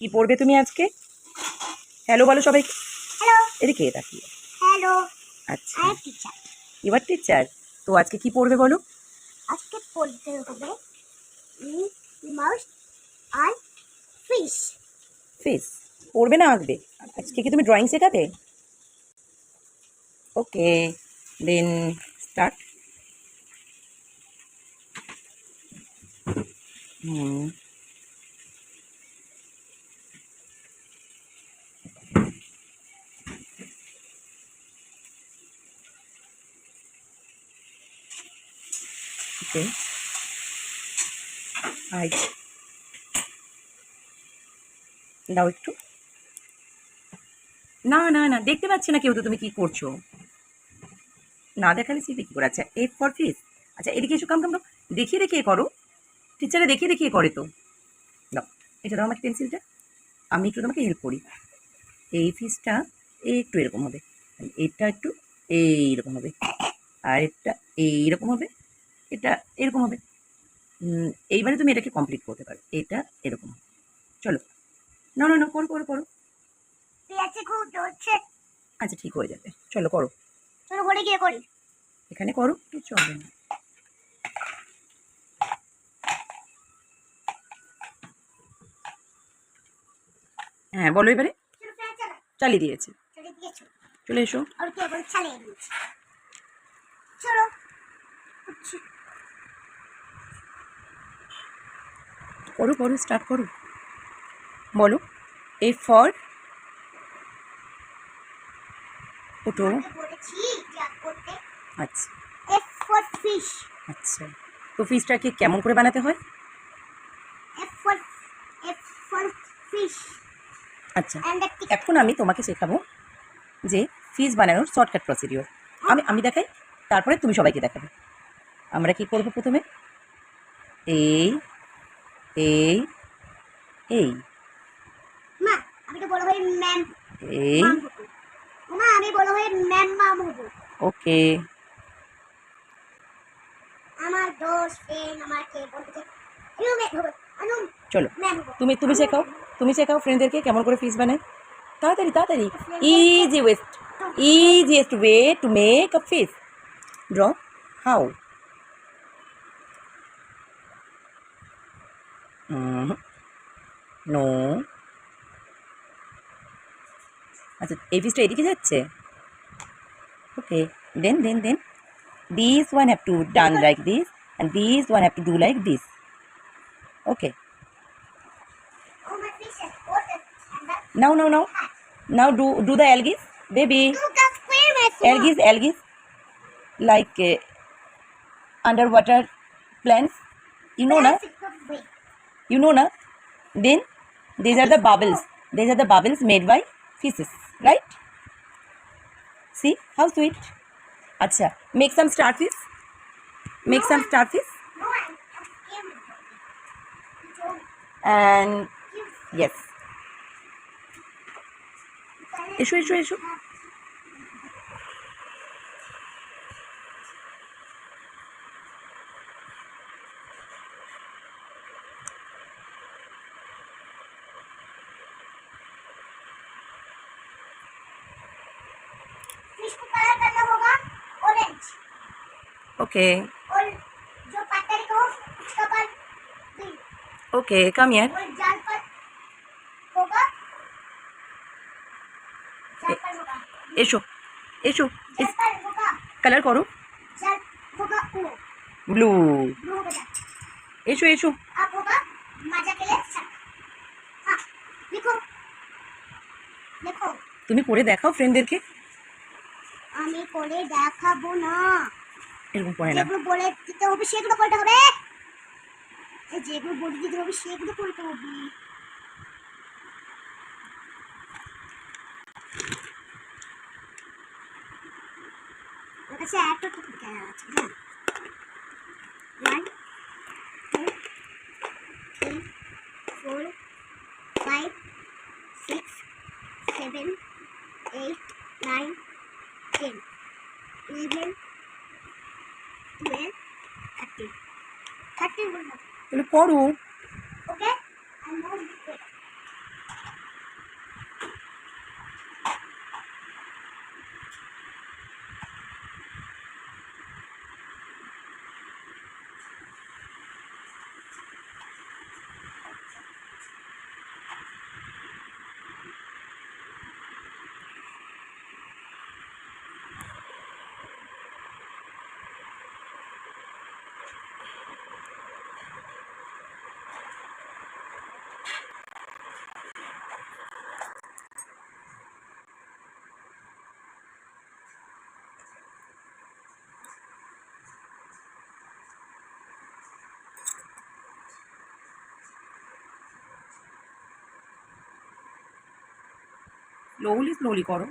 কি পড়বে তুমি আজকে? হ্যালো বলো সবাই এদিকে তাকিয়ে। হ্যালো আচ্ছা। এবার টিচার তো আজকে কি পড়বে বলো? আজকে পড়তে হবে মাউস আর ফিশ ফিস পড়বে না আঁকবে? আজকে কি তুমি ড্রয়িং শেখাবে? ওকে then start hmm. Okay I দাও একটু। না না না, দেখতে পাচ্ছি না কেউ তো তুমি কি করছ। না দেখালে শিখবে কি করে? আচ্ছা এফ ফর ফিস আচ্ছা এদিকে এসো কাম কাম দেখিয়ে দেখিয়ে করো। টিচারে দেখিয়ে দেখিয়ে করে তো। দাও, এটা দাও আমাকে পেন্সিলটা আমি একটু তোমাকে হেল্প করি। এই ফিসটা একটু এরকম হবে। এটা একটু এইরকম হবে। আর এটা এইরকম হবে। এটা এরকম হবে। এইবারে তুমি এটাকে কমপ্লিট করতে পারো। এটা এরকম হবে। চলো। না না না করো করো করো। আচ্ছা ঠিক হয়ে যাবে। চলো করো। চলো ঘরে গিয়ে করি। এখানে করো কিছু হবে না। হ্যাঁ বলো এবারে। চালিয়ে দিয়েছি। চলে এসো। আর কে বলে চালিয়ে দিয়েছি। চলো। করো করো স্টার্ট করো। বলো এ ফর ওটো। আচ্ছা। ফিশ আচ্ছা। তো ফিসটাকে কেমন করে বানাতে হয়? আচ্ছা এখন আমি তোমাকে শেখাবো যে ফিস বানানোর শর্টকাট প্রসিডিওর আমি আমি দেখাই, তারপরে তুমি সবাইকে দেখাবে। আমরা কি করব প্রথমে? এই এই এই। মা আমি তো বড় হয়ে ম্যাম এই। মা আমি বড় হয়ে ম্যাম মাম হব। ওকে। আমার দোষ ফ্রেন্ড আমাকে বলতে ইউ ম্যাম হব আনু চলো। তুমি তুমি শেখাও তুমি শেখাও ফ্রেন্ডদেরকে কেমন করে ফিস বানায়। তাড়াতাড়ি তাড়াতাড়ি। Easy west easiest way to make a fish draw how no. আচ্ছা এই ফিসটা এদিকে যাচ্ছে? Okay then then then this one have to done like this and this one have to do like this okay now now now now do do the algae baby algae algae like do the algae, baby. you can you know na? Then these are the bubbles. These are the bubbles made by fishes right? See? How sweet? Acha. Make some starfish make no, some starfish no, and yes. Issue issue issue এসো fish को colour करना होगा orange ওকে और जो पत्थर को उसका पर ग्रीन ওকে কাম ইয়ার और जाल पर होगा जाल पर होगा এসো এসো जाल पर होगा কালার করো जाल होगा ब्लू ব্লু ब्लू होगा जाल এসো এসো अब होगा मजा के लिए शक हाँ लिखो लिखो তুমি করে দেখাও ফ্রেন্ডদেরকে আমি করে দেখাবো না। এরকম করে না। যেগুলো বলে দিতে হবে সেগুলো করতে হবে। এই যেগুলো বলে দিতে হবে সেগুলো করতে হবে। আমার কাছে একটা ক্যামেরা আছে হ্যাঁ? One two three four five six seven eight nine eleven twelve thirteen thirteen তাহলে পড়ো ওকে স্লোলি স্লোলি করো।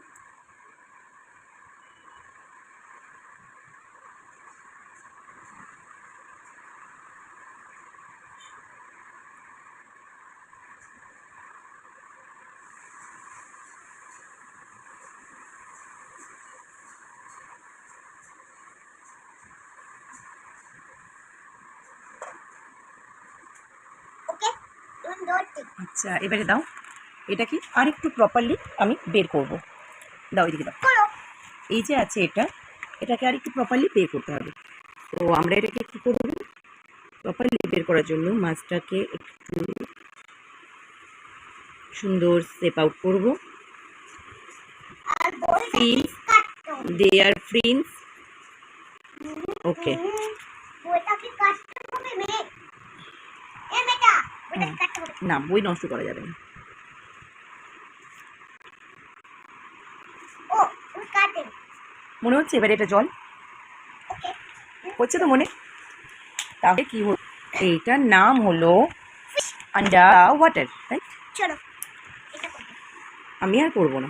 আচ্ছা এবারে দাও। এটা কি আর একটু প্রপারলি আমি বের করব। দাও এদিকে দাও। এই যে আছে এটা এটাকে আর একটু প্রপারলি বের করতে হবে। তো আমরা এটাকে কী করব? প্রপারলি বের করার জন্য মাছটাকে একটু সুন্দর সেপ আউট করব। দে আর ফ্রিন্স ওকে না বই নষ্ট করা যাবে না। মনে হচ্ছে এবারে এটা জল? হচ্ছে তো মনে? তাহলে কি হল? এইটার নাম হলো আন্ডার ওয়াটার রাইট চলো আমি আর করব না।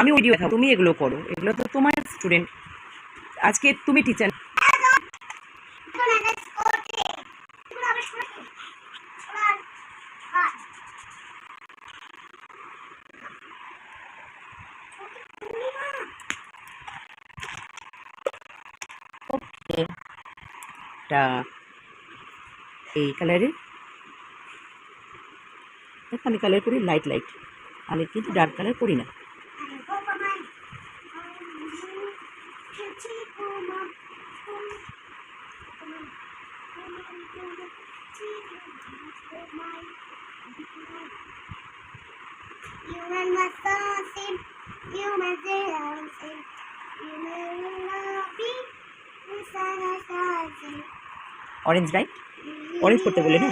আমি ভিডিও তুমি এগুলো করো। এগুলো তো তোমার স্টুডেন্ট আজকে তুমি টিচার এখন এটা করতে এগুলো আমি শুনেছি শোনার কাজ এটা এই কালারের আমি কালার করি লাইট লাইট আমি কিন্তু ডার্ক কালার করি না। Human must sing, human dancing, human love orange right orange করতে বলে না?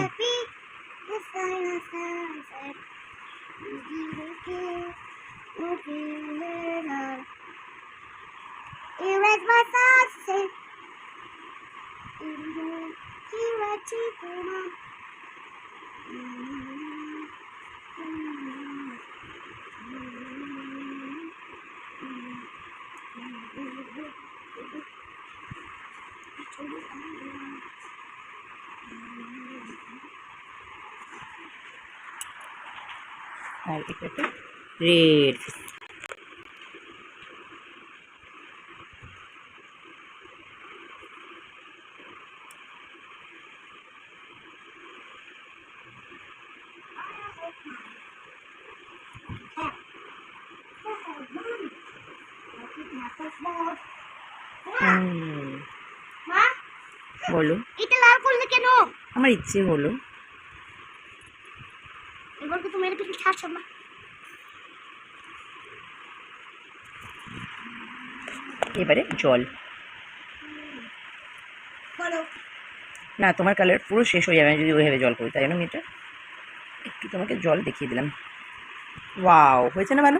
Erase my আর এটাতে রেড বলো। এটা লাল করলে কেন? আমার ইচ্ছে হলো এবার can catch them. কিছু ছাড়ছো না এবারে জল। না তোমার কালার পুরো শেষ হয়ে যাবে যদি ওইভাবে জল করি তাই জন্য আমি এটা একটু তোমাকে জল দেখিয়ে দিলাম। ওয়াও হয়েছে না ভালো?